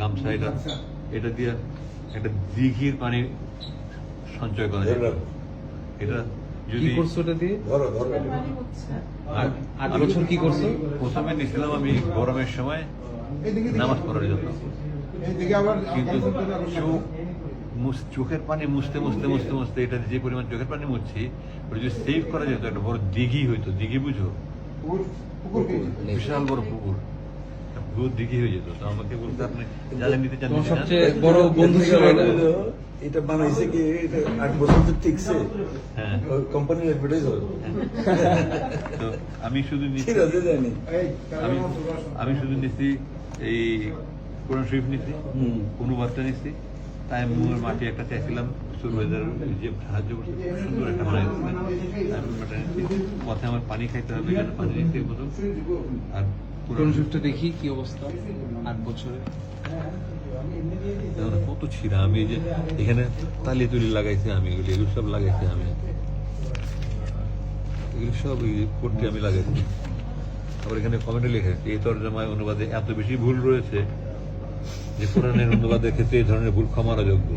গামছা এটা। এটা দিয়ে একটা দিঘির পানি সঞ্চয় করা যায়। এটা যদি করছ ওটা দিয়ে? ধরো ধরো। আর- বছর কি করছ? প্রথমে নিয়েছিলাম আমি গরমের সময় নামাজ পড়ার জন্য। কিন্তু চোখ চোখের পানি মুছতে মুছতে মুছতে মুছতে এটা যে পরিমাণ চোখের পানি মুছছি ওটা যদি সেভ করা যেত একটা বড় দিঘি হইতো। দিঘি বুঝো? বিশাল বড় পুকুর। একটা দিঘি হয়ে যেত। তো আমাকে বলতে আপনি নিতে চান তোমার নিতে চান। সবচেয়ে বড় বন্ধু এটা এটা। বানাইছে কি? আট বছর তো টিকছে। কোম্পানির অ্যাডভার্টাইজ তো আমি শুধু নিচ্ছি ঠিক আছে জানি। আমি আমি শুধু নিচ্ছি এই কোরআন শরীফ নিচ্ছি। অনুবাদটা নিচ্ছি। তাই মুয়ের মাটি একটা চাইছিলাম যে সাহায্য করছে খুব সুন্দর একটা বানাই দিচ্ছিলেন পথে আমার পানি খাইতে হবে পানি নিচ্ছি এই আর কোরআন শিফটটা দেখি কি অবস্থা আট বছরে। কত ছিঁড়া। আমি এই যে এখানে তালি তুলি লাগাইছি আমি এগুলি এগুলো সব লাগাইছি আমি। এগুলো সব এই করতে আমি লাগাইছি। আবার এখানে কমেন্টে লিখে এই তর্জমায় অনুবাদে এত বেশি ভুল রয়েছে যে কোরআনের অনুবাদের ক্ষেত্রে এই ধরনের ভুল ক্ষমার যোগ্য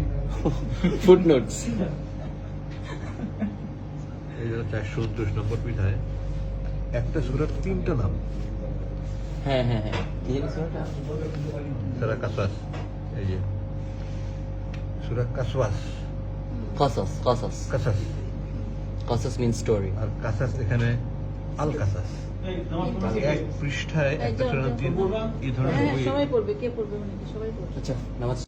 ফুটনোটস এই যারা চারশো উনত্রিশ নম্বর পিঠায় একটা সুরার তিনটা নাম। হ্যাঁ হ্যাঁ হ্যাঁ। সারা কাসাস এই যে। সুরা কাসওয়াস। কসাস কাসাস কাসাস কাসাস মিন স্টোরি আর কাসাস এখানে আল কাসাস এক পৃষ্ঠায় একটা সুরার দিন এই ধরনের হ্যাঁ বই সবাই পড়বে কে পড়বে মানে? সবাই পড়বে। আচ্ছা নামাজ